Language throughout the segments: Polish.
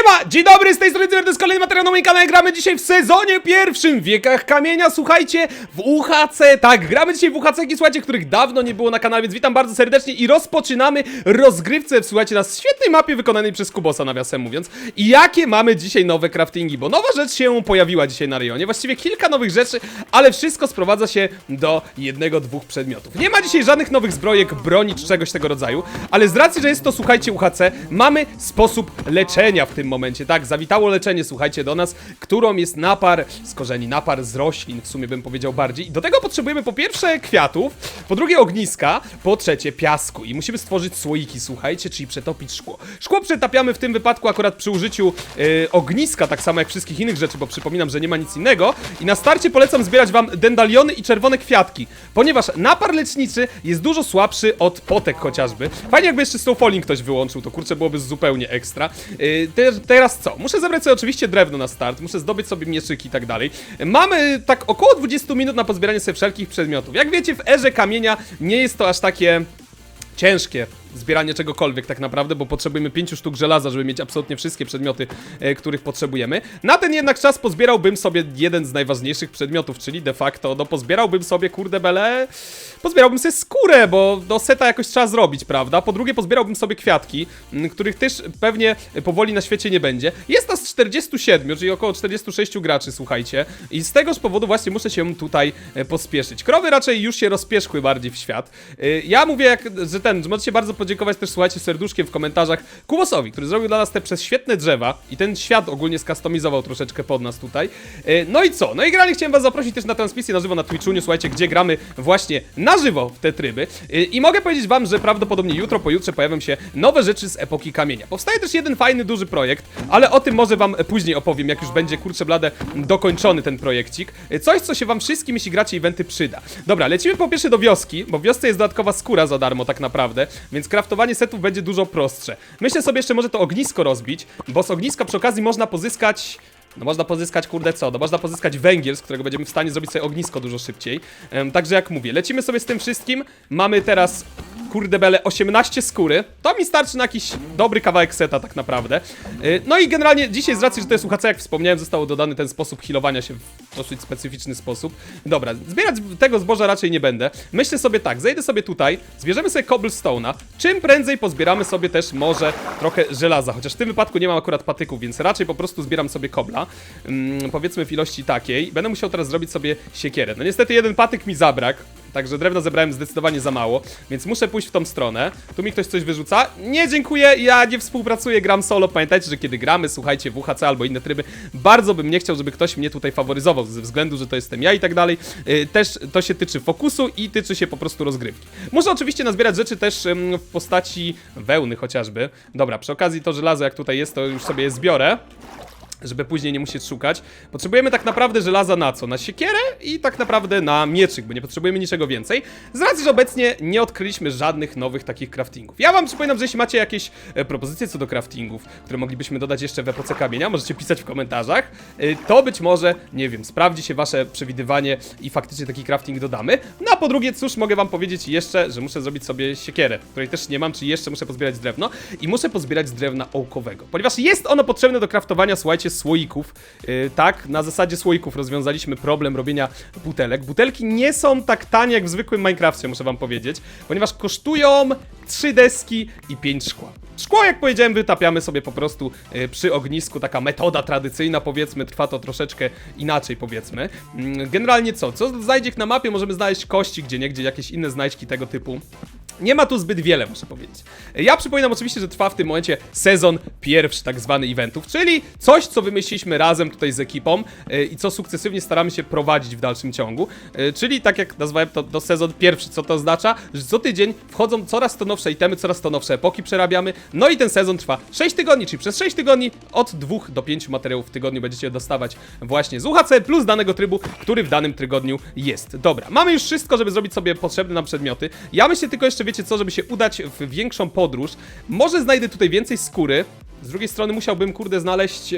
Siema, dzień dobry, z tej strony Cyber, to jest kolejny materiał na moim kanale, gramy dzisiaj w sezonie pierwszym w Wiekach Kamienia, słuchajcie, w UHC, tak, gramy dzisiaj w UHC, słuchajcie, których dawno nie było na kanale, więc witam bardzo serdecznie i rozpoczynamy rozgrywce, słuchajcie, na świetnej mapie wykonanej przez Kubosa, nawiasem mówiąc. I jakie mamy dzisiaj nowe craftingi, bo nowa rzecz się pojawiła dzisiaj na rejonie, właściwie kilka nowych rzeczy, ale wszystko sprowadza się do jednego, dwóch przedmiotów. Nie ma dzisiaj żadnych nowych zbrojek, broni czy czegoś tego rodzaju, ale z racji, że jest to, słuchajcie, UHC, mamy sposób leczenia w tym momencie, tak? Zawitało leczenie, słuchajcie, do nas, którą jest napar z korzeni, napar z roślin, w sumie bym powiedział bardziej. I do tego potrzebujemy po pierwsze kwiatów, po drugie ogniska, po trzecie piasku. I musimy stworzyć słoiki, słuchajcie, czyli przetopić szkło. Szkło przetapiamy w tym wypadku akurat przy użyciu yy, ogniska, tak samo jak wszystkich innych rzeczy, bo przypominam, że nie ma nic innego. I na starcie polecam zbierać wam dendaliony i czerwone kwiatki, ponieważ napar leczniczy jest dużo słabszy od potek chociażby. Fajnie jakby jeszcze snowfalling ktoś wyłączył, to kurczę byłoby zupełnie ekstra. Yy, te, teraz co? Muszę zebrać sobie oczywiście drewno na start, muszę zdobyć sobie mieczyki i tak dalej. Mamy tak około 20 minut na pozbieranie sobie wszelkich przedmiotów. Jak wiecie, w erze kamienia nie jest to aż takie ciężkie zbieranie czegokolwiek tak naprawdę, bo potrzebujemy 5 sztuk żelaza, żeby mieć absolutnie wszystkie przedmioty, e, których potrzebujemy. Na ten jednak czas pozbierałbym sobie jeden z najważniejszych przedmiotów, czyli de facto, no pozbierałbym sobie, kurde bele, pozbierałbym sobie skórę, bo do seta jakoś trzeba zrobić, prawda? Po drugie pozbierałbym sobie kwiatki, m, których też pewnie powoli na świecie nie będzie. Jest nas 47, czyli około 46 graczy, słuchajcie, i z tegoż powodu właśnie muszę się tutaj e, pospieszyć. Krowy raczej już się rozpieszkły bardziej w świat. E, Ja mówię, jak, że ten, że możecie bardzo podziękować też, słuchajcie, serduszkiem w komentarzach Kubosowi, który zrobił dla nas te przez świetne drzewa i ten świat ogólnie skustomizował troszeczkę pod nas tutaj. E, No i co? No i generalnie chciałem was zaprosić też na transmisję na żywo na Twitchu, słuchajcie, gdzie gramy właśnie na żywo w te tryby. E, I mogę powiedzieć wam, że prawdopodobnie jutro, pojutrze pojawią się nowe rzeczy z epoki kamienia. Powstaje też jeden fajny, duży projekt, ale o tym może wam później opowiem, jak już będzie, kurczę blade, dokończony ten projekcik. E, Coś, co się wam wszystkim, jeśli gracie eventy, przyda. Dobra, lecimy po pierwsze do wioski, bo w wiosce jest dodatkowa skóra za darmo tak naprawdę, więc kraftowanie setów będzie dużo prostsze. Myślę sobie jeszcze może to ognisko rozbić, bo z ogniska przy okazji można pozyskać... No można pozyskać, kurde co, no można pozyskać węgiel, z którego będziemy w stanie zrobić sobie ognisko dużo szybciej. Także jak mówię, lecimy sobie z tym wszystkim. Mamy teraz, kurde bele, 18 skóry. To mi starczy na jakiś dobry kawałek seta tak naprawdę. Y, no i generalnie dzisiaj z racji, że to jest UHC, jak wspomniałem, został dodany ten sposób healowania się w dosyć specyficzny sposób. Dobra, zbierać tego zboża raczej nie będę. Myślę sobie tak, zejdę sobie tutaj, zbierzemy sobie cobblestone'a. Czym prędzej pozbieramy sobie też może trochę żelaza, chociaż w tym wypadku nie mam akurat patyków, więc raczej po prostu zbieram sobie kobla. Mm, powiedzmy w ilości takiej. Będę musiał teraz zrobić sobie siekierę. No niestety jeden patyk mi zabrakł. Także drewna zebrałem zdecydowanie za mało, więc muszę pójść w tą stronę. Tu mi ktoś coś wyrzuca. Nie, dziękuję, ja nie współpracuję, gram solo. Pamiętajcie, że kiedy gramy, słuchajcie, w UHC albo inne tryby, bardzo bym nie chciał, żeby ktoś mnie tutaj faworyzował, ze względu, że to jestem ja i tak dalej. Yy, Też to się tyczy fokusu i tyczy się po prostu rozgrywki. Muszę oczywiście nazbierać rzeczy też w postaci wełny chociażby. Dobra, przy okazji to żelazo, jak tutaj jest, to już sobie je zbiorę żeby później nie musieć szukać. Potrzebujemy tak naprawdę żelaza na co? Na siekierę i tak naprawdę na mieczyk, bo nie potrzebujemy niczego więcej. Z racji, że obecnie nie odkryliśmy żadnych nowych takich craftingów. Ja wam przypominam, że jeśli macie jakieś e, propozycje co do craftingów, które moglibyśmy dodać jeszcze w epoce kamienia, możecie pisać w komentarzach. E, to być może, nie wiem, sprawdzi się wasze przewidywanie i faktycznie taki crafting dodamy. No a po drugie, cóż, mogę wam powiedzieć jeszcze, że muszę zrobić sobie siekierę, której też nie mam, czyli jeszcze muszę pozbierać drewno i muszę pozbierać drewna ołkowego, ponieważ jest ono potrzebne do craftowania, słuchajcie, słoików. Yy, tak, na zasadzie słoików rozwiązaliśmy problem robienia butelek. Butelki nie są tak tanie jak w zwykłym Minecrafcie, muszę wam powiedzieć, ponieważ kosztują 3 deski i 5 szkła. Szkło, jak powiedziałem, wytapiamy sobie po prostu yy, przy ognisku, taka metoda tradycyjna, powiedzmy, trwa to troszeczkę inaczej, powiedzmy. Mm, Generalnie co? Co znajdzie na mapie? Możemy znaleźć kości, gdzie niegdzie jakieś inne znajdźki tego typu. Nie ma tu zbyt wiele, muszę powiedzieć. Ja przypominam oczywiście, że trwa w tym momencie sezon pierwszy tak zwany eventów, czyli coś, co wymyśliliśmy razem tutaj z ekipą yy, i co sukcesywnie staramy się prowadzić w dalszym ciągu. Yy, Czyli tak jak nazwałem to, to sezon pierwszy, co to oznacza? Że co tydzień wchodzą coraz to nowsze itemy, coraz to nowsze epoki przerabiamy. No i ten sezon trwa 6 tygodni, czyli przez 6 tygodni od 2 do 5 materiałów w tygodniu będziecie dostawać właśnie z UHC plus danego trybu, który w danym tygodniu jest. Dobra, mamy już wszystko, żeby zrobić sobie potrzebne nam przedmioty. Ja myślę tylko jeszcze, wiecie co, żeby się udać w większą podróż. Może znajdę tutaj więcej skóry. Z drugiej strony musiałbym, kurde, znaleźć...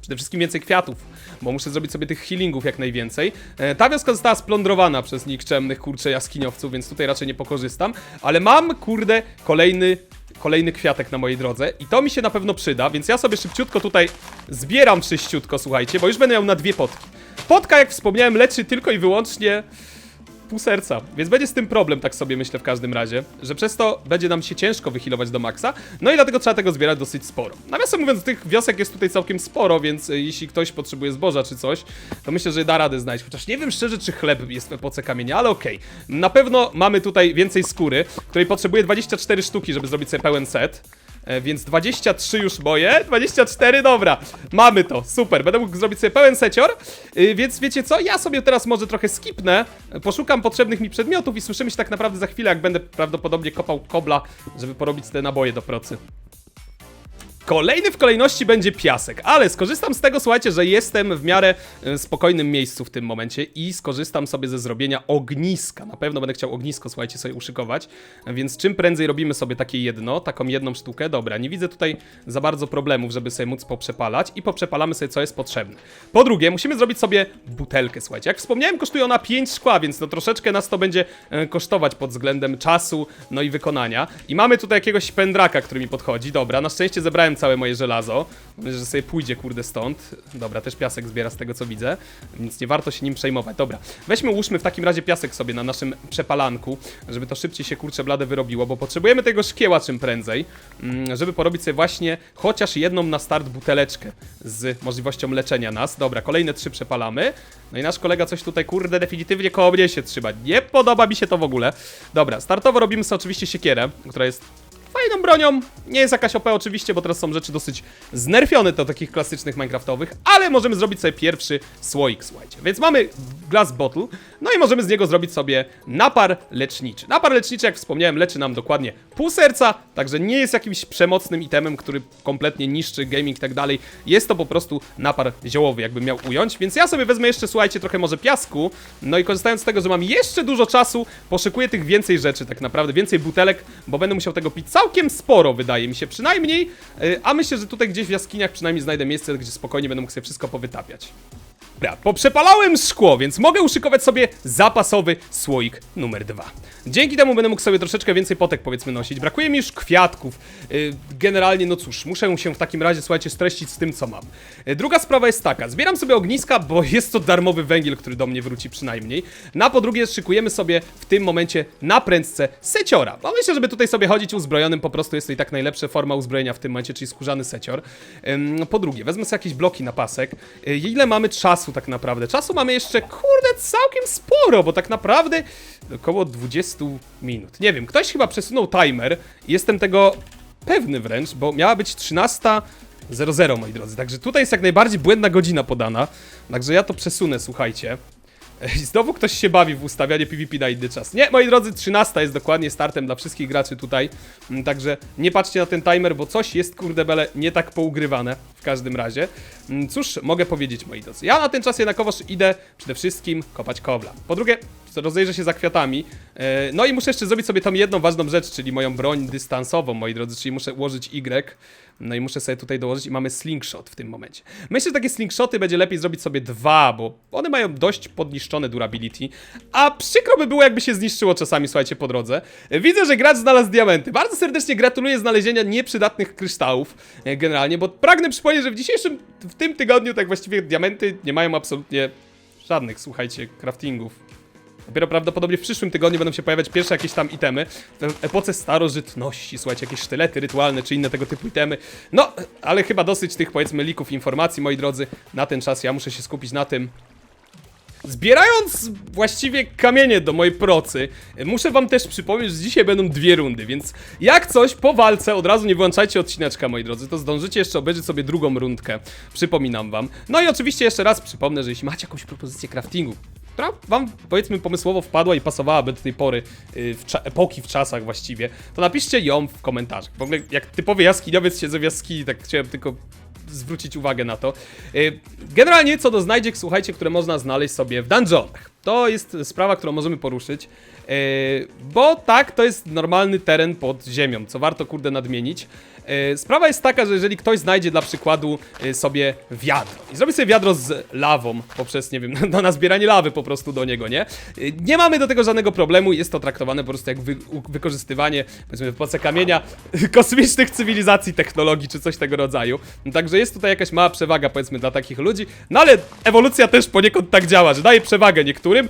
Przede wszystkim więcej kwiatów, bo muszę zrobić sobie tych healingów jak najwięcej. E, ta wioska została splądrowana przez nikczemnych, kurczę, jaskiniowców, więc tutaj raczej nie pokorzystam. Ale mam, kurde, kolejny kolejny kwiatek na mojej drodze i to mi się na pewno przyda, więc ja sobie szybciutko tutaj zbieram czyściutko, słuchajcie, bo już będę miał na dwie potki. Potka, jak wspomniałem, leczy tylko i wyłącznie pół serca, więc będzie z tym problem, tak sobie myślę w każdym razie, że przez to będzie nam się ciężko wyhealować do maksa, no i dlatego trzeba tego zbierać dosyć sporo. Nawiasem mówiąc, tych wiosek jest tutaj całkiem sporo, więc y, jeśli ktoś potrzebuje zboża czy coś, to myślę, że da radę znaleźć, chociaż nie wiem szczerze, czy chleb jest w epoce kamienia, ale okej. Na pewno mamy tutaj więcej skóry, której potrzebuję 24 sztuki, żeby zrobić sobie pełen set. E, Więc 23 już moje, 24, dobra, mamy to, super, będę mógł zrobić sobie pełen secior, Y, więc wiecie co, ja sobie teraz może trochę skipnę, e, poszukam potrzebnych mi przedmiotów i słyszymy się tak naprawdę za chwilę, jak będę prawdopodobnie kopał kobla, żeby porobić te naboje do procy. Kolejny w kolejności będzie piasek, ale skorzystam z tego, słuchajcie, że jestem w miarę e, spokojnym miejscu w tym momencie i skorzystam sobie ze zrobienia ogniska. Na pewno będę chciał ognisko, słuchajcie, sobie uszykować, więc czym prędzej robimy sobie takie jedno, taką jedną sztukę. Dobra, nie widzę tutaj za bardzo problemów, żeby sobie móc poprzepalać i poprzepalamy sobie, co jest potrzebne. Po drugie, musimy zrobić sobie butelkę, słuchajcie. Jak wspomniałem, kosztuje ona 5 szkła, więc no troszeczkę nas to będzie e, kosztować pod względem czasu, no i wykonania. I mamy tutaj jakiegoś pędraka, który mi podchodzi. Dobra, na szczęście zebrałem całe moje żelazo. Mam nadzieję, że sobie pójdzie, kurde, stąd. Dobra, też piasek zbiera z tego, co widzę, więc nie warto się nim przejmować. Dobra, weźmy, ułóżmy w takim razie piasek sobie na naszym przepalanku, żeby to szybciej się, kurcze, blade wyrobiło, bo potrzebujemy tego szkieła czym prędzej, mm, żeby porobić sobie właśnie chociaż jedną na start buteleczkę z możliwością leczenia nas. Dobra, kolejne trzy przepalamy. No i nasz kolega coś tutaj, kurde, definitywnie koło mnie się trzyma. Nie podoba mi się to w ogóle. Dobra, startowo robimy sobie oczywiście siekierę, która jest fajną bronią. Nie jest jakaś OP oczywiście, bo teraz są rzeczy dosyć znerfione do takich klasycznych minecraftowych, ale możemy zrobić sobie pierwszy słoik, słuchajcie. Więc mamy glass bottle, no i możemy z niego zrobić sobie napar leczniczy. Napar leczniczy, jak wspomniałem, leczy nam dokładnie pół serca, także nie jest jakimś przemocnym itemem, który kompletnie niszczy gaming i tak dalej. Jest to po prostu napar ziołowy, jakbym miał ująć, więc ja sobie wezmę jeszcze, słuchajcie, trochę może piasku, no i korzystając z tego, że mam jeszcze dużo czasu, poszykuję tych więcej rzeczy, tak naprawdę, więcej butelek, bo będę musiał tego pić całkiem sporo, wydaje mi się, przynajmniej, yy, a myślę, że tutaj gdzieś w jaskiniach przynajmniej znajdę miejsce, gdzie spokojnie będę mógł sobie wszystko powytapiać. Dobra, poprzepalałem szkło, więc mogę uszykować sobie zapasowy słoik numer dwa. Dzięki temu będę mógł sobie troszeczkę więcej potek powiedzmy nosić. Brakuje mi już kwiatków. Yy, generalnie, no cóż, muszę się w takim razie, słuchajcie, streścić z tym, co mam. Yy, druga sprawa jest taka, zbieram sobie ogniska, bo jest to darmowy węgiel, który do mnie wróci przynajmniej. Na po drugie szykujemy sobie w tym momencie na prędce seciora. Bo myślę, żeby tutaj sobie chodzić uzbrojonym, po prostu jest to i tak najlepsza forma uzbrojenia w tym momencie, czyli skórzany secior. Po drugie, wezmę sobie jakieś bloki na pasek. Yy, ile mamy czasu tak naprawdę? Czasu mamy jeszcze, kurde, całkiem sporo, bo tak naprawdę około 20 minut. Nie wiem, ktoś chyba przesunął timer jestem tego pewny wręcz, bo miała być 13.00, moi drodzy. Także tutaj jest jak najbardziej błędna godzina podana. Także ja to przesunę, słuchajcie. Znowu ktoś się bawi w ustawianie PvP na inny czas. Nie, moi drodzy, 13 jest dokładnie startem dla wszystkich graczy tutaj. Mm, Także nie patrzcie na ten timer, bo coś jest, kurde bele, nie tak pougrywane w każdym razie. Mm, Cóż, mogę powiedzieć, moi drodzy. Ja na ten czas jednakowoż idę przede wszystkim kopać kobla. Po drugie, rozejrzę się za kwiatami. E, No i muszę jeszcze zrobić sobie tą jedną ważną rzecz, czyli moją broń dystansową, moi drodzy, czyli muszę ułożyć Y. No i muszę sobie tutaj dołożyć i mamy slingshot w tym momencie. Myślę, że takie slingshoty będzie lepiej zrobić sobie dwa, bo one mają dość podniszczone durability, a przykro by było, jakby się zniszczyło czasami, słuchajcie, po drodze. Widzę, że gracz znalazł diamenty. Bardzo serdecznie gratuluję znalezienia nieprzydatnych kryształów, e, generalnie, bo pragnę przypomnieć, że w dzisiejszym, w tym tygodniu tak właściwie diamenty nie mają absolutnie żadnych, słuchajcie, craftingów. Dopiero prawdopodobnie w przyszłym tygodniu będą się pojawiać pierwsze jakieś tam itemy. W epoce starożytności, słuchajcie, jakieś sztylety rytualne czy inne tego typu itemy. No, ale chyba dosyć tych powiedzmy lików informacji, moi drodzy. Na ten czas ja muszę się skupić na tym. Zbierając właściwie kamienie do mojej procy, muszę wam też przypomnieć, że dzisiaj będą dwie rundy, więc jak coś po walce, od razu nie wyłączajcie odcineczka, moi drodzy, to zdążycie jeszcze obejrzeć sobie drugą rundkę, przypominam wam. No i oczywiście jeszcze raz przypomnę, że jeśli macie jakąś propozycję craftingu, która wam powiedzmy pomysłowo wpadła i pasowałaby do tej pory, yy, w epoki w czasach właściwie, to napiszcie ją w komentarzach. W ogóle jak typowy jaskiniowiec siedzę w jaskini, tak chciałem tylko zwrócić uwagę na to. Yy, Generalnie co do znajdziek, słuchajcie, które można znaleźć sobie w dungeonach. To jest sprawa, którą możemy poruszyć. Yy, bo tak, to jest normalny teren pod ziemią, co warto kurde nadmienić. Yy, sprawa jest taka, że jeżeli ktoś znajdzie dla przykładu yy, sobie wiadro i zrobi sobie wiadro z lawą poprzez, nie wiem, no, na zbieranie lawy po prostu do niego, nie? Nie mamy do tego żadnego problemu, jest to traktowane po prostu jak wy, wykorzystywanie, powiedzmy w epoce kamienia, kosmicznych cywilizacji, technologii czy coś tego rodzaju. Także jest tutaj jakaś mała przewaga powiedzmy dla takich ludzi, no ale ewolucja też poniekąd tak działa, że daje przewagę niektórym.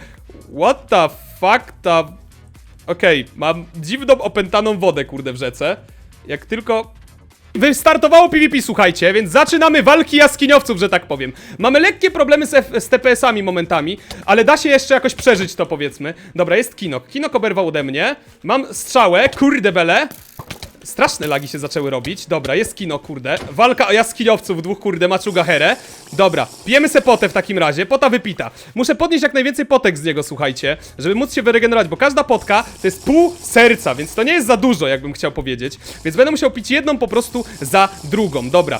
What the fuck ta... Okej, mam dziwną opętaną wodę kurde w rzece. Jak tylko Wystartowało PvP, słuchajcie, więc zaczynamy walki jaskiniowców, że tak powiem. Mamy lekkie problemy z, z TPS-ami momentami, ale da się jeszcze jakoś przeżyć to, powiedzmy. Dobra, jest Kinok. Kinok oberwał ode mnie. Mam strzałę, kurde bele. Straszne lagi się zaczęły robić. Dobra, jest kino, kurde. Walka o jaskiniowców, dwóch kurde maczuga herę. Dobra, pijemy se potę w takim razie. Pota wypita. Muszę podnieść jak najwięcej potek z niego, słuchajcie, żeby móc się wyregenerować, bo każda potka to jest pół serca, więc to nie jest za dużo, jakbym chciał powiedzieć. Więc będę musiał pić jedną po prostu za drugą. Dobra.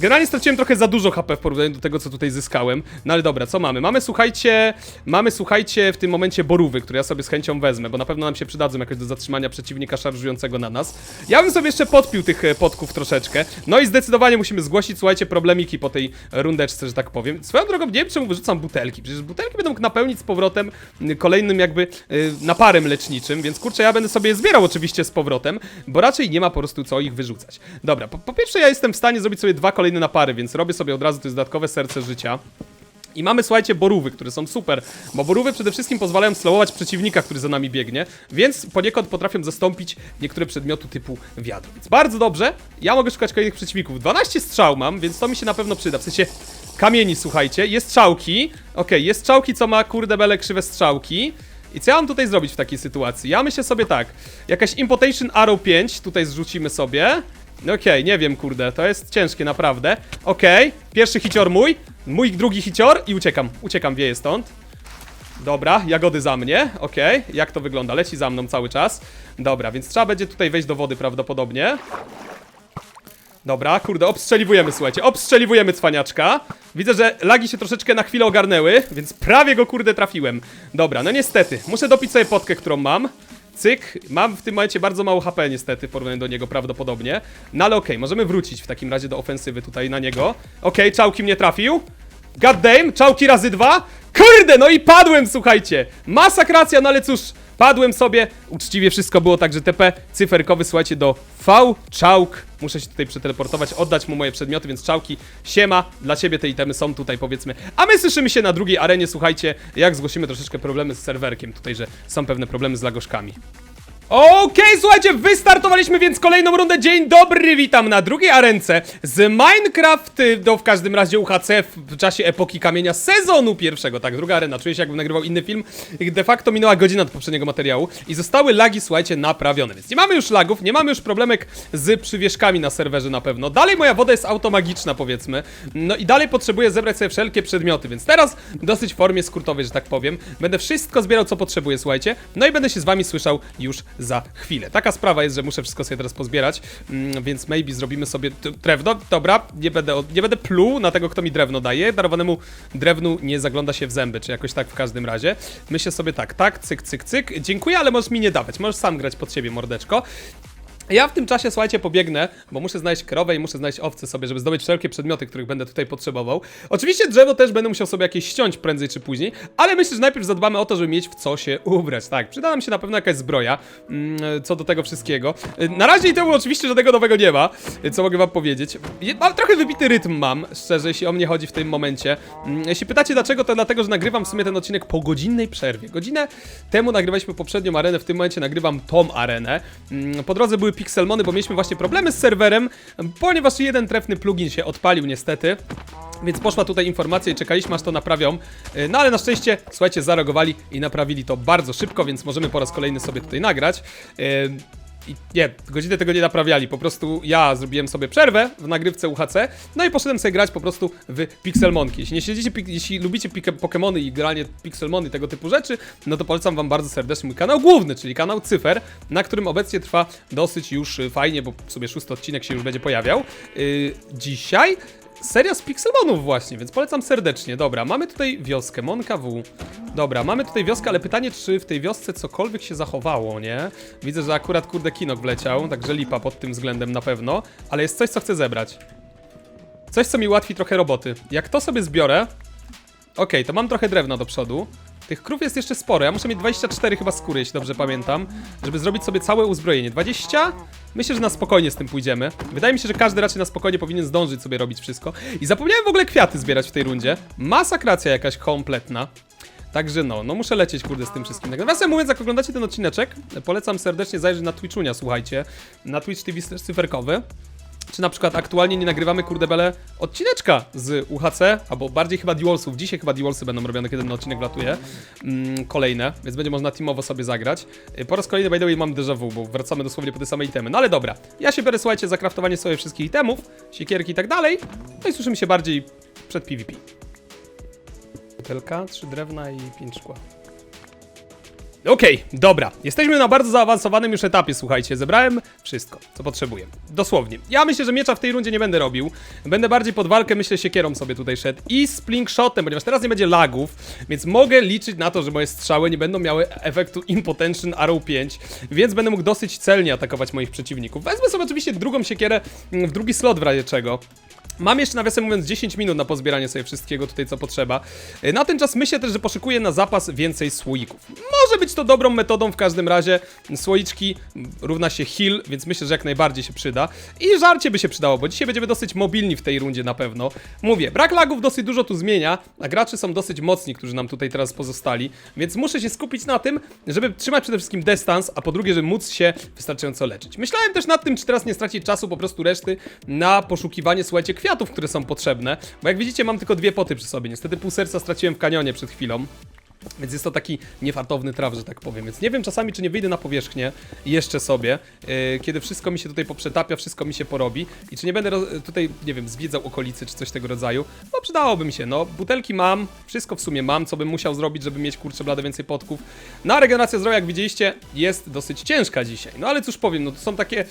Generalnie straciłem trochę za dużo HP w porównaniu do tego, co tutaj zyskałem. No ale dobra, co mamy? Mamy, słuchajcie, mamy, słuchajcie, w tym momencie borówy, które ja sobie z chęcią wezmę, bo na pewno nam się przydadzą jakoś do zatrzymania przeciwnika szarżującego na nas. Ja bym sobie jeszcze podpił tych e, potków troszeczkę. No i zdecydowanie musimy zgłosić, słuchajcie, problemiki po tej rundeczce, że tak powiem. Swoją drogą, nie wiem czemu wyrzucam butelki, przecież butelki będą mógł napełnić z powrotem y, kolejnym jakby y, naparem leczniczym, więc kurczę, ja będę sobie zbierał oczywiście z powrotem, bo raczej nie ma po prostu co ich wyrzucać. Dobra, po, po pierwsze ja jestem w stanie zrobić sobie dwa kolejne napary, więc robię sobie od razu, to jest dodatkowe serce życia. I mamy, słuchajcie, borówy, które są super, bo borówy przede wszystkim pozwalają slowować przeciwnika, który za nami biegnie, więc poniekąd potrafią zastąpić niektóre przedmioty typu wiadro. Więc bardzo dobrze, ja mogę szukać kolejnych przeciwników. 12 strzał mam, więc to mi się na pewno przyda, w sensie kamieni, słuchajcie, jest strzałki, okej, jest strzałki, co ma kurde bele krzywe strzałki. I co ja mam tutaj zrobić w takiej sytuacji? Ja myślę sobie tak, jakaś Impotation Arrow 5 tutaj zrzucimy sobie. No Okej, nie wiem, kurde, to jest ciężkie naprawdę. Okej, pierwszy hicior mój, mój drugi hicior i uciekam, uciekam, wieję stąd. Dobra, jagody za mnie, okej, jak to wygląda? Leci za mną cały czas. Dobra, więc trzeba będzie tutaj wejść do wody prawdopodobnie. Dobra, kurde, obstrzeliwujemy, słuchajcie, obstrzeliwujemy cwaniaczka. Widzę, że lagi się troszeczkę na chwilę ogarnęły, więc prawie go, kurde, trafiłem. Dobra, no niestety, muszę dopić sobie potkę, którą mam. Cyk, mam w tym momencie bardzo mało HP niestety w porównaniu do niego prawdopodobnie. No ale okej, możemy wrócić w takim razie do ofensywy tutaj na niego. Okej, czałki mnie trafił. God damn, czałki razy dwa. Kurde, no i padłem, słuchajcie. Masakracja, no ale cóż, padłem sobie. Uczciwie wszystko było tak, że TP cyferkowy, słuchajcie, do V, czałk. Muszę się tutaj przeteleportować, oddać mu moje przedmioty, więc czałki, siema, dla ciebie te itemy są tutaj, powiedzmy. A my słyszymy się na drugiej arenie, słuchajcie, jak zgłosimy troszeczkę problemy z serwerkiem tutaj, że są pewne problemy z lagoszkami. Okej, słuchajcie, wystartowaliśmy więc kolejną rundę. Dzień dobry, witam na drugiej arence z Minecraft, y, no w każdym razie UHC w czasie epoki kamienia sezonu pierwszego. Tak, druga arena, czuję się jakbym nagrywał inny film. De facto minęła godzina od poprzedniego materiału i zostały lagi, słuchajcie, naprawione. Więc nie mamy już lagów, nie mamy już problemek z przywieszkami na serwerze na pewno. Dalej moja woda jest automagiczna, powiedzmy. No i dalej potrzebuję zebrać sobie wszelkie przedmioty, więc teraz dosyć w formie skrótowej, że tak powiem. Będę wszystko zbierał, co potrzebuję, słuchajcie. No i będę się z wami słyszał już za chwilę. Taka sprawa jest, że muszę wszystko sobie teraz pozbierać, mm, więc maybe zrobimy sobie drewno. Dobra, nie będę, nie będę pluł na tego, kto mi drewno daje. Darowanemu drewnu nie zagląda się w zęby, czy jakoś tak w każdym razie. Myślę sobie tak, tak, cyk, cyk, cyk. Dziękuję, ale możesz mi nie dawać. Możesz sam grać pod siebie, mordeczko. Ja w tym czasie, słuchajcie, pobiegnę, bo muszę znaleźć krowę i muszę znaleźć owce sobie, żeby zdobyć wszelkie przedmioty, których będę tutaj potrzebował. Oczywiście drzewo też będę musiał sobie jakieś ściąć prędzej czy później, ale myślę, że najpierw zadbamy o to, żeby mieć w co się ubrać. Tak, przyda nam się na pewno jakaś zbroja, mm, co do tego wszystkiego. Na razie i temu oczywiście żadnego nowego nie ma, co mogę wam powiedzieć. Mam trochę wybity rytm mam, szczerze, jeśli o mnie chodzi w tym momencie. Mm, Jeśli pytacie dlaczego, to dlatego, że nagrywam w sumie ten odcinek po godzinnej przerwie. Godzinę temu nagrywaliśmy poprzednią arenę, w tym momencie nagrywam tą arenę. Mm, Po drodze były pixelmony, bo mieliśmy właśnie problemy z serwerem, ponieważ jeden trefny plugin się odpalił niestety. Więc poszła tutaj informacja i czekaliśmy aż to naprawią. Yy, No ale na szczęście, słuchajcie, zareagowali i naprawili to bardzo szybko, więc możemy po raz kolejny sobie tutaj nagrać. I nie, godzinę tego nie naprawiali, po prostu ja zrobiłem sobie przerwę w nagrywce UHC, no i poszedłem sobie grać po prostu w Pixelmonki. Jeśli nie śledzicie, pik- jeśli lubicie Pokemony i granie Pixelmony tego typu rzeczy, no to polecam wam bardzo serdecznie mój kanał główny, czyli kanał Cyfer, na którym obecnie trwa dosyć już y, fajnie, bo sobie szósty odcinek się już będzie pojawiał. Yy, dzisiaj seria z Pixelmonów właśnie, więc polecam serdecznie. Dobra, mamy tutaj wioskę, Monka W. Dobra, mamy tutaj wioskę, ale pytanie, czy w tej wiosce cokolwiek się zachowało, nie? Widzę, że akurat kurde kinok wleciał, także lipa pod tym względem na pewno, ale jest coś, co chcę zebrać. Coś, co mi ułatwi trochę roboty. Jak to sobie zbiorę... Okej, to mam trochę drewna do przodu. Tych krów jest jeszcze sporo. Ja muszę mieć 24 chyba skóry, jeśli dobrze pamiętam, żeby zrobić sobie całe uzbrojenie. 20? Myślę, że na spokojnie z tym pójdziemy. Wydaje mi się, że każdy raczej na spokojnie powinien zdążyć sobie robić wszystko. I zapomniałem w ogóle kwiaty zbierać w tej rundzie. Masakracja jakaś kompletna. Także no, no muszę lecieć kurde z tym wszystkim. Nawiasem mówiąc, jak oglądacie ten odcineczek, polecam serdecznie zajrzeć na Twitchunia, słuchajcie. Na Twitch TV cyferkowy. Czy na przykład aktualnie nie nagrywamy kurde bele odcineczka z UHC, albo bardziej chyba Dualsów. Dzisiaj chyba Dualsy będą robione, kiedy ten odcinek latuje. Mm, kolejne, więc będzie można teamowo sobie zagrać. Y, Po raz kolejny, by the way, mam déjà vu, bo wracamy dosłownie po te same itemy. No ale dobra, ja się biorę, słuchajcie, za kraftowanie sobie wszystkich itemów, siekierki i tak dalej. No i słyszymy się bardziej przed PvP. Butelka, trzy drewna i pięć szkła. Okej, dobra. Jesteśmy na bardzo zaawansowanym już etapie, słuchajcie. Zebrałem wszystko, co potrzebuję. Dosłownie. Ja myślę, że miecza w tej rundzie nie będę robił. Będę bardziej pod walkę, myślę, siekierą sobie tutaj szedł. I splingshotem, ponieważ teraz nie będzie lagów, więc mogę liczyć na to, że moje strzały nie będą miały efektu Impotention Arrow 5, więc będę mógł dosyć celnie atakować moich przeciwników. Wezmę sobie oczywiście drugą siekierę w drugi slot w razie czego. Mam jeszcze nawiasem mówiąc 10 minut na pozbieranie sobie wszystkiego tutaj co potrzeba. Y, Na ten czas myślę też, że poszukuję na zapas więcej słoików. Może być to dobrą metodą w każdym razie. Słoiczki równa się heal, więc myślę, że jak najbardziej się przyda. I żarcie by się przydało, bo dzisiaj będziemy dosyć mobilni w tej rundzie na pewno. Mówię, brak lagów dosyć dużo tu zmienia, a gracze są dosyć mocni, którzy nam tutaj teraz pozostali, więc muszę się skupić na tym, żeby trzymać przede wszystkim dystans, a po drugie, żeby móc się wystarczająco leczyć. Myślałem też nad tym, czy teraz nie stracić czasu po prostu reszty na poszukiwanie, słuchajcie, kwiatów, które są potrzebne, bo jak widzicie mam tylko dwie poty przy sobie, niestety pół serca straciłem w kanionie przed chwilą. Więc jest to taki niefartowny traw, że tak powiem. Więc nie wiem czasami, czy nie wyjdę na powierzchnię jeszcze sobie, yy, kiedy wszystko mi się tutaj poprzetapia, wszystko mi się porobi i czy nie będę tutaj, nie wiem, zwiedzał okolicy czy coś tego rodzaju. No przydałoby mi się, no. Butelki mam, wszystko w sumie mam, co bym musiał zrobić, żeby mieć kurczę blade więcej potków. No a regeneracja zdrowia, jak widzieliście, jest dosyć ciężka dzisiaj. No ale cóż powiem, no to są takie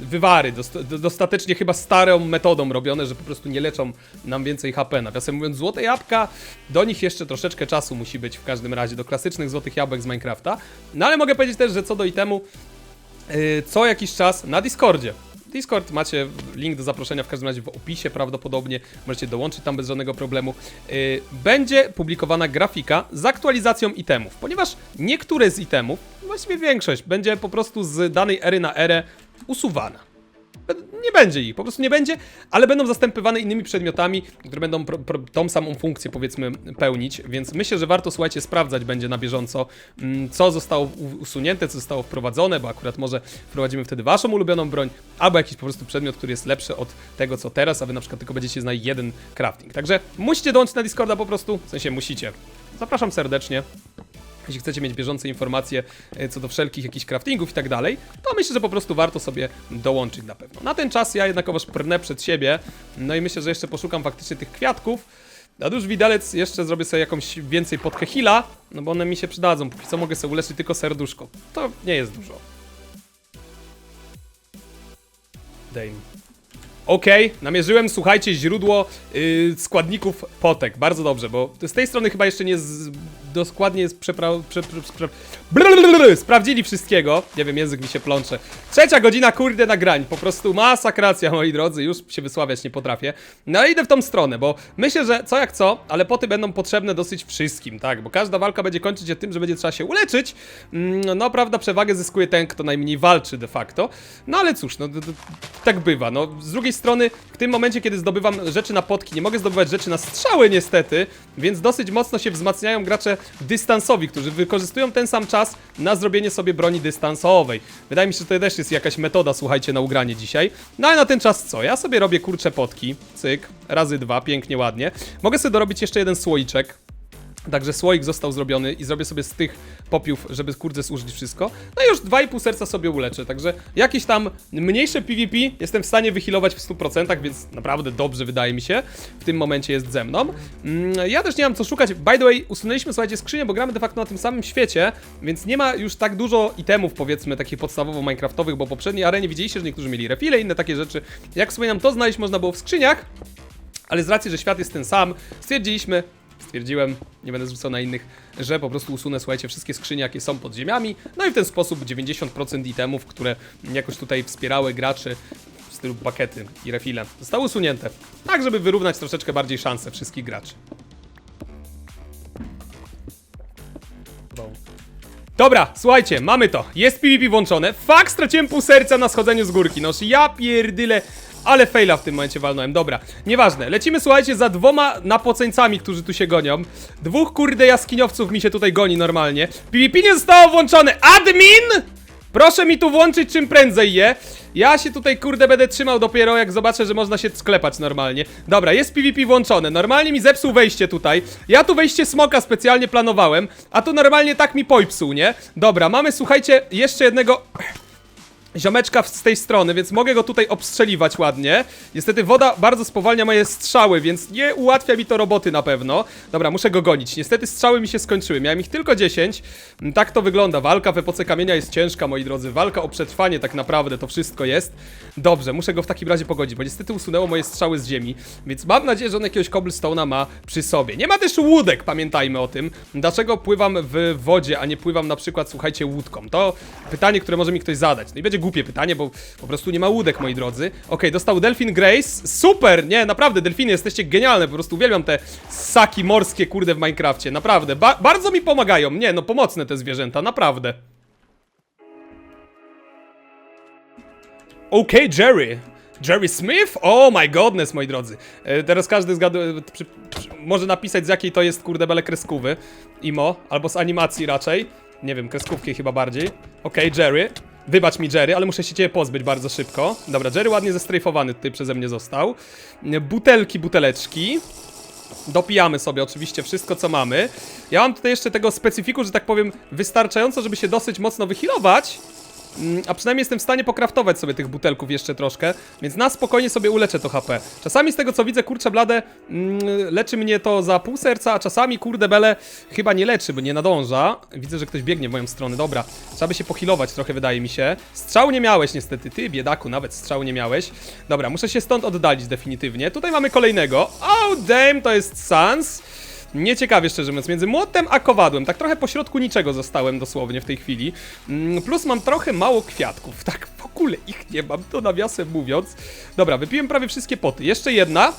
wywary, dost do- dostatecznie chyba starą metodą robione, że po prostu nie leczą nam więcej HP. Nawiasem mówiąc, złote jabłka, do nich jeszcze troszeczkę czasu musi być w każdym razie, do klasycznych złotych jabłek z Minecrafta. No ale mogę powiedzieć też, że co do itemu, yy, co jakiś czas na Discordzie. Discord macie link do zaproszenia w każdym razie w opisie prawdopodobnie, możecie dołączyć tam bez żadnego problemu. Yy, będzie publikowana grafika z aktualizacją itemów, ponieważ niektóre z itemów, właściwie większość, będzie po prostu z danej ery na erę usuwana. Nie będzie ich, po prostu nie będzie, ale będą zastępowane innymi przedmiotami, które będą tą samą funkcję, powiedzmy, pełnić, więc myślę, że warto, słuchajcie, sprawdzać będzie na bieżąco, mm, co zostało usunięte, co zostało wprowadzone, bo akurat może wprowadzimy wtedy waszą ulubioną broń, albo jakiś po prostu przedmiot, który jest lepszy od tego, co teraz, a wy na przykład tylko będziecie znać jeden crafting. Także musicie dołączyć na Discorda po prostu, w sensie musicie. Zapraszam serdecznie. Jeśli chcecie mieć bieżące informacje e, co do wszelkich jakichś craftingów i tak dalej, to myślę, że po prostu warto sobie dołączyć na pewno. Na ten czas ja jednakowoż prnę przed siebie, no i myślę, że jeszcze poszukam faktycznie tych kwiatków. A już widelec jeszcze zrobię sobie jakąś więcej podkę heala, no bo one mi się przydadzą. Póki co mogę sobie uleczyć tylko serduszko. To nie jest dużo. Dame. Okej, namierzyłem, słuchajcie, źródło yy, składników potek. Bardzo dobrze, bo z tej strony chyba jeszcze nie z, dokładnie przepra... Prze, prze, prze, blablabla, sprawdzili wszystkiego. Nie wiem, język mi się plącze. Trzecia godzina, kurde, nagrań. Po prostu masakracja, moi drodzy. Już się wysławiać nie potrafię. No ale idę w tą stronę, bo myślę, że co jak co, ale poty będą potrzebne dosyć wszystkim, tak? Bo każda walka będzie kończyć się tym, że będzie trzeba się uleczyć. No, prawda, przewagę zyskuje ten, kto najmniej walczy de facto. No ale cóż, no tak bywa. No, z drugiej strony, w tym momencie, kiedy zdobywam rzeczy na potki, nie mogę zdobywać rzeczy na strzały niestety, więc dosyć mocno się wzmacniają gracze dystansowi, którzy wykorzystują ten sam czas na zrobienie sobie broni dystansowej. Wydaje mi się, że to też jest jakaś metoda, słuchajcie, na ugranie dzisiaj. No ale na ten czas co? Ja sobie robię kurcze potki, cyk, razy dwa, pięknie, ładnie. Mogę sobie dorobić jeszcze jeden słoiczek, Także słoik został zrobiony i zrobię sobie z tych popiów, żeby kurde zużyć wszystko. No i już 2,5 serca sobie uleczę, także jakieś tam mniejsze PvP jestem w stanie wyhealować w 100%, więc naprawdę dobrze wydaje mi się. W tym momencie jest ze mną. Mm, Ja też nie mam co szukać. By the way, usunęliśmy, słuchajcie, skrzynię, bo gramy de facto na tym samym świecie, więc nie ma już tak dużo itemów, powiedzmy, takich podstawowo minecraftowych, bo w poprzedniej arenie widzieliście, że niektórzy mieli refile, inne takie rzeczy. Jak wspominam, to znaleźć można było w skrzyniach, Ale z racji, że świat jest ten sam, stwierdziliśmy, stwierdziłem, nie będę zrzucał na innych, że po prostu usunę, słuchajcie, wszystkie skrzynie, jakie są pod ziemiami, no i w ten sposób 90% itemów, które jakoś tutaj wspierały graczy w stylu pakety i refile, zostały usunięte. Tak, żeby wyrównać troszeczkę bardziej szanse wszystkich graczy. Dobra, słuchajcie, mamy to. Jest PvP włączone. Fakt, straciłem pół serca na schodzeniu z górki. Noż ja pierdyle, ale faila w tym momencie walnąłem. Dobra, nieważne. Lecimy, słuchajcie, za dwoma napoceńcami, którzy tu się gonią. Dwóch kurde jaskiniowców mi się tutaj goni normalnie. PvP nie zostało włączone. Admin! Proszę mi tu włączyć czym prędzej je. Ja się tutaj kurde będę trzymał dopiero jak zobaczę, że można się sklepać normalnie. Dobra, jest PvP włączone. Normalnie mi zepsuł wejście tutaj. Ja tu wejście smoka specjalnie planowałem, a tu normalnie tak mi pojpsuł, nie? Dobra, mamy słuchajcie jeszcze jednego ziomeczka z tej strony, więc mogę go tutaj obstrzeliwać ładnie. Niestety woda bardzo spowalnia moje strzały, więc nie ułatwia mi to roboty na pewno. Dobra, muszę go gonić. Niestety strzały mi się skończyły. Miałem ich tylko 10. Mm, Tak to wygląda. Walka w epoce kamienia jest ciężka, moi drodzy. Walka o przetrwanie tak naprawdę to wszystko jest. Dobrze, muszę go w takim razie pogodzić, bo niestety usunęło moje strzały z ziemi, więc mam nadzieję, że on jakiegoś cobblestone'a ma przy sobie. Nie ma też łódek, pamiętajmy o tym. Dlaczego pływam w wodzie, a nie pływam na przykład, słuchajcie, łódką? To pytanie, które może mi ktoś zadać. No i będzie głupie pytanie, bo po prostu nie ma łódek, moi drodzy. Okej, dostał Delfin Grace. Super! Nie, naprawdę, delfiny, jesteście genialne. Po prostu uwielbiam te ssaki morskie, kurde, w Minecrafcie. Naprawdę. Ba bardzo mi pomagają. Nie, no pomocne te zwierzęta, naprawdę. Okej, Jerry. Jerry Smith? Oh my godness, moi drodzy. E, teraz każdy zgaduje, może napisać z jakiej to jest, kurde, bele kreskówy. Imo, albo z animacji raczej. Nie wiem, kreskówki chyba bardziej. Okej, Jerry. Wybacz mi, Jerry, ale muszę się ciebie pozbyć bardzo szybko. Dobra, Jerry ładnie zestrajfowany tutaj przeze mnie został. Butelki, buteleczki. Dopijamy sobie oczywiście wszystko, co mamy. Ja mam tutaj jeszcze tego specyfiku, że tak powiem, wystarczająco, żeby się dosyć mocno wyhealować. Mm, A przynajmniej jestem w stanie pokraftować sobie tych butelków jeszcze troszkę, więc na spokojnie sobie uleczę to HP. Czasami z tego co widzę, kurczę blade, mm, leczy mnie to za pół serca, a czasami kurde bele chyba nie leczy, bo nie nadąża. Widzę, że ktoś biegnie w moją stronę, dobra. Trzeba by się pochilować trochę, wydaje mi się. Strzału nie miałeś niestety, ty biedaku, nawet strzału nie miałeś. Dobra, muszę się stąd oddalić definitywnie. Tutaj mamy kolejnego. Oh damn, to jest Sans. Nieciekawie, szczerze mówiąc, między młotem a kowadłem. Tak trochę pośrodku niczego zostałem dosłownie w tej chwili. Mm, Plus mam trochę mało kwiatków. Tak w ogóle ich nie mam, to nawiasem mówiąc. Dobra, wypiłem prawie wszystkie poty. Jeszcze jedna.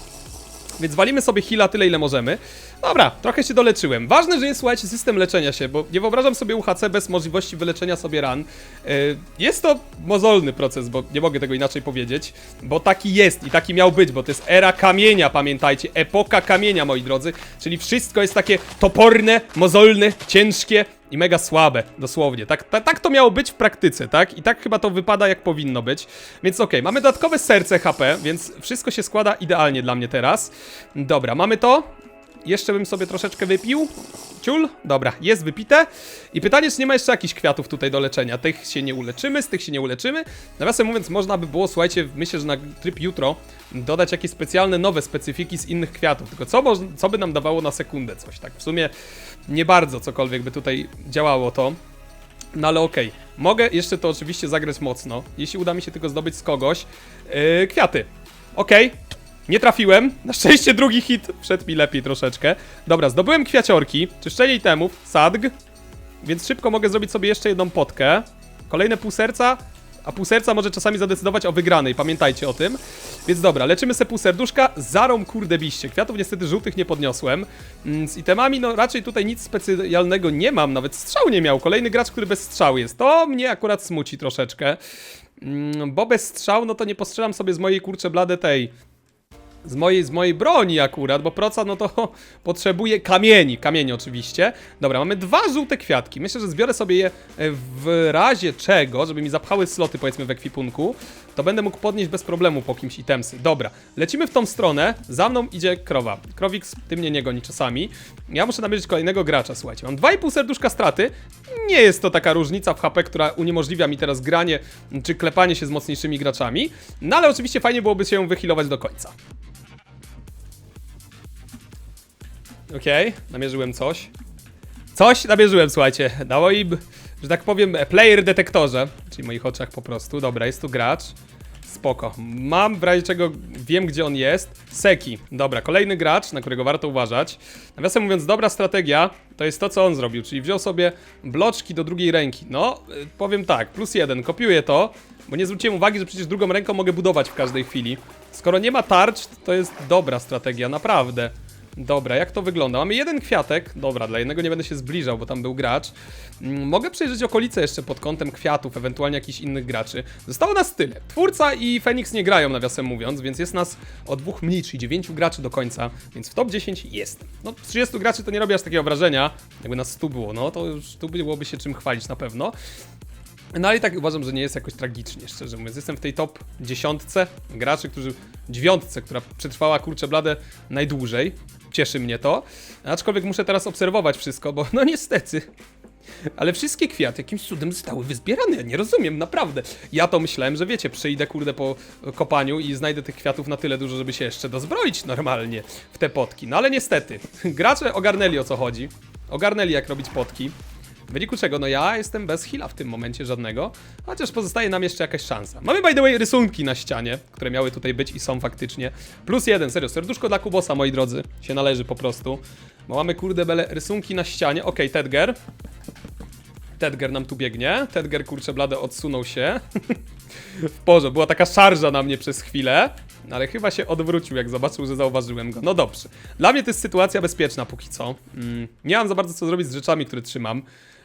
Więc walimy sobie heala tyle, ile możemy. Dobra, trochę się doleczyłem. Ważne, że jest, słuchajcie, system leczenia się, bo nie wyobrażam sobie UHC bez możliwości wyleczenia sobie ran. Yy, Jest to mozolny proces, bo nie mogę tego inaczej powiedzieć, bo taki jest i taki miał być, bo to jest era kamienia, pamiętajcie, epoka kamienia, moi drodzy, czyli wszystko jest takie toporne, mozolne, ciężkie, i mega słabe, dosłownie. Tak, tak, tak to miało być w praktyce, tak? I tak chyba to wypada jak powinno być. Więc okej, mamy dodatkowe serce HP, więc wszystko się składa idealnie dla mnie teraz. Dobra, mamy to. Jeszcze bym sobie troszeczkę wypił. Ciul, dobra, jest wypite. I pytanie, czy nie ma jeszcze jakichś kwiatów tutaj do leczenia. Tych się nie uleczymy, z tych się nie uleczymy. Nawiasem mówiąc, można by było, słuchajcie, myślę, że na tryb jutro dodać jakieś specjalne, nowe specyfiki z innych kwiatów. Tylko co, co by nam dawało na sekundę coś, tak? W sumie nie bardzo cokolwiek by tutaj działało to. No ale okej. Mogę jeszcze to oczywiście zagrać mocno. Jeśli uda mi się tylko zdobyć z kogoś. Yy, kwiaty. Okej. Nie trafiłem. Na szczęście drugi hit wszedł mi lepiej troszeczkę. Dobra, zdobyłem kwiaciorki. Czyszczenie itemów. Sadg. Więc szybko mogę zrobić sobie jeszcze jedną potkę. Kolejne pół serca. A pół serca może czasami zadecydować o wygranej, pamiętajcie o tym. Więc dobra, leczymy se pół serduszka. Zarą kurde biście. Kwiatów niestety żółtych nie podniosłem. Mm, Z itemami, no raczej tutaj nic specjalnego nie mam. Nawet strzał nie miał. Kolejny gracz, który bez strzału jest. To mnie akurat smuci troszeczkę. Mm, Bo bez strzał, no to nie postrzelam sobie z mojej kurcze blade tej z mojej, z mojej broni akurat, bo proca no to potrzebuje kamieni, kamieni oczywiście. Dobra, mamy dwa żółte kwiatki. Myślę, że zbiorę sobie je e, w razie czego, żeby mi zapchały sloty powiedzmy w ekwipunku, to będę mógł podnieść bez problemu po kimś itemsy. Dobra, lecimy w tą stronę, za mną idzie krowa. Krowix, ty mnie nie goni czasami. Ja muszę namierzyć kolejnego gracza, słuchajcie. Mam 2,5 serduszka straty. Nie jest to taka różnica w HP, która uniemożliwia mi teraz granie czy klepanie się z mocniejszymi graczami. No ale oczywiście fajnie byłoby się wyhealować do końca. Okej, namierzyłem coś. Coś namierzyłem, słuchajcie. Na moim, że tak powiem, player detektorze, czyli w moich oczach po prostu. Dobra, jest tu gracz. Spoko. Mam w razie czego wiem, gdzie on jest. Seki. Dobra, kolejny gracz, na którego warto uważać. Nawiasem mówiąc, dobra strategia to jest to, co on zrobił, czyli wziął sobie bloczki do drugiej ręki. No, y, powiem tak, plus jeden, kopiuję to, bo nie zwróciłem uwagi, że przecież drugą ręką mogę budować w każdej chwili. Skoro nie ma tarcz, to jest dobra strategia, naprawdę. Dobra, jak to wygląda? Mamy jeden kwiatek. Dobra, dla jednego nie będę się zbliżał, bo tam był gracz. Mm, Mogę przejrzeć okolice jeszcze pod kątem kwiatów, ewentualnie jakichś innych graczy. Zostało nas tyle. Twórca i Fenix nie grają, nawiasem mówiąc, więc jest nas o dwóch mniej, czyli dziewięciu graczy do końca, więc w top 10 jest. No, 30 graczy to nie robi aż takiego wrażenia. Jakby nas 100 było, no to już tu byłoby się czym chwalić na pewno. No ale i tak uważam, że nie jest jakoś tragicznie, szczerze mówiąc. Jestem w tej top dziesiątce graczy, którzy. dziewiątce, która przetrwała kurczę blade najdłużej. Cieszy mnie to. Aczkolwiek muszę teraz obserwować wszystko, bo no niestety. Ale wszystkie kwiaty jakimś cudem zostały wyzbierane. Ja nie rozumiem, naprawdę. Ja to myślałem, że wiecie, przyjdę kurde po kopaniu i znajdę tych kwiatów na tyle dużo, żeby się jeszcze dozbroić normalnie w te potki. No ale niestety, gracze ogarnęli o co chodzi. Ogarnęli jak robić potki. W wyniku czego, no ja jestem bez heala w tym momencie żadnego, chociaż pozostaje nam jeszcze jakaś szansa. Mamy by the way rysunki na ścianie, które miały tutaj być i są faktycznie. Plus jeden, serio, serduszko dla Kubosa, moi drodzy, się należy po prostu. Bo mamy kurde bele rysunki na ścianie. Okej, Tedger. Tedger nam tu biegnie. Tedger, kurczę blade, odsunął się. w porze, była taka szarża na mnie przez chwilę, ale chyba się odwrócił, jak zobaczył, że zauważyłem go. No dobrze. Dla mnie to jest sytuacja bezpieczna póki co. Mm, nie mam za bardzo co zrobić z rzeczami, które trzymam.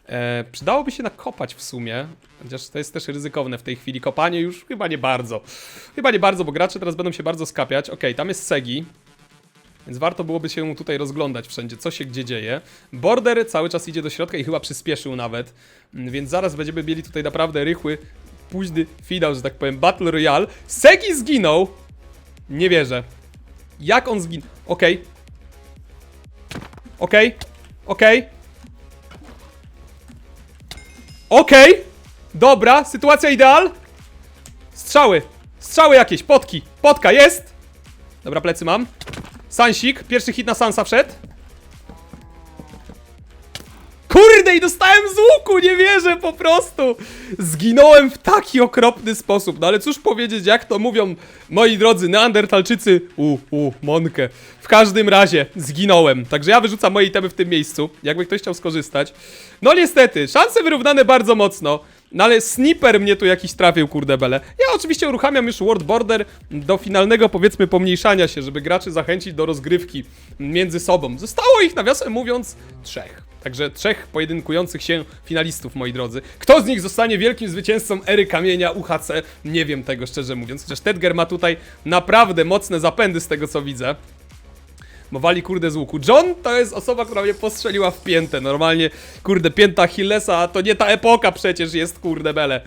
E, przydałoby się nakopać w sumie, chociaż to jest też ryzykowne w tej chwili. Kopanie już chyba nie bardzo. Chyba nie bardzo, bo gracze teraz będą się bardzo skapiać. Okej, tam jest Segi. Więc warto byłoby się tutaj rozglądać wszędzie, co się gdzie dzieje. Border cały czas idzie do środka i chyba przyspieszył nawet. Więc zaraz będziemy mieli tutaj naprawdę rychły, późny finał, że tak powiem, Battle Royale. Segi zginął! Nie wierzę. Jak on zginął? Okej. Okej. Okej. Okej. Dobra, sytuacja ideal. Strzały. Strzały jakieś, potki. Potka jest. Dobra, plecy mam. Sansik, pierwszy hit na Sansa wszedł. Kurde, i dostałem z łuku, nie wierzę po prostu. Zginąłem w taki okropny sposób. No ale cóż powiedzieć, jak to mówią moi drodzy neandertalczycy. U, u, Monkę. W każdym razie zginąłem. Także ja wyrzucam moje itemy w tym miejscu, jakby ktoś chciał skorzystać. No niestety, szanse wyrównane bardzo mocno. No ale sniper mnie tu jakiś trafił, kurde bele. Ja oczywiście uruchamiam już World Border do finalnego, powiedzmy, pomniejszania się, żeby graczy zachęcić do rozgrywki między sobą. Zostało ich, nawiasem mówiąc, trzech. Także trzech pojedynkujących się finalistów, moi drodzy. Kto z nich zostanie wielkim zwycięzcą ery kamienia UHC? Nie wiem tego, szczerze mówiąc. Chociaż Tedger ma tutaj naprawdę mocne zapędy z tego, co widzę. Bo wali kurde z łuku. John to jest osoba, która mnie postrzeliła w piętę. Normalnie, kurde, pięta Achillesa, a to nie ta epoka przecież jest, kurde bele.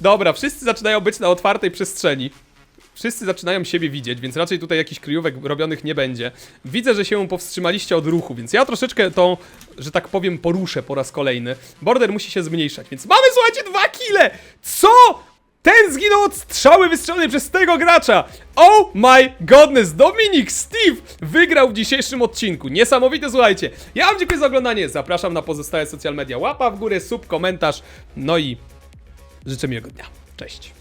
Dobra, wszyscy zaczynają być na otwartej przestrzeni. Wszyscy zaczynają siebie widzieć, więc raczej tutaj jakichś kryjówek robionych nie będzie. Widzę, że się powstrzymaliście od ruchu, więc ja troszeczkę tą, że tak powiem, poruszę po raz kolejny. Border musi się zmniejszać, więc mamy, słuchajcie, dwa kile! Co? Ten zginął od strzały wystrzelonej przez tego gracza! Oh my godness! Dominik Steve wygrał w dzisiejszym odcinku. Niesamowite, słuchajcie. Ja wam dziękuję za oglądanie. Zapraszam na pozostałe social media. Łapa w górę, sub, komentarz. No i życzę miłego dnia. Cześć.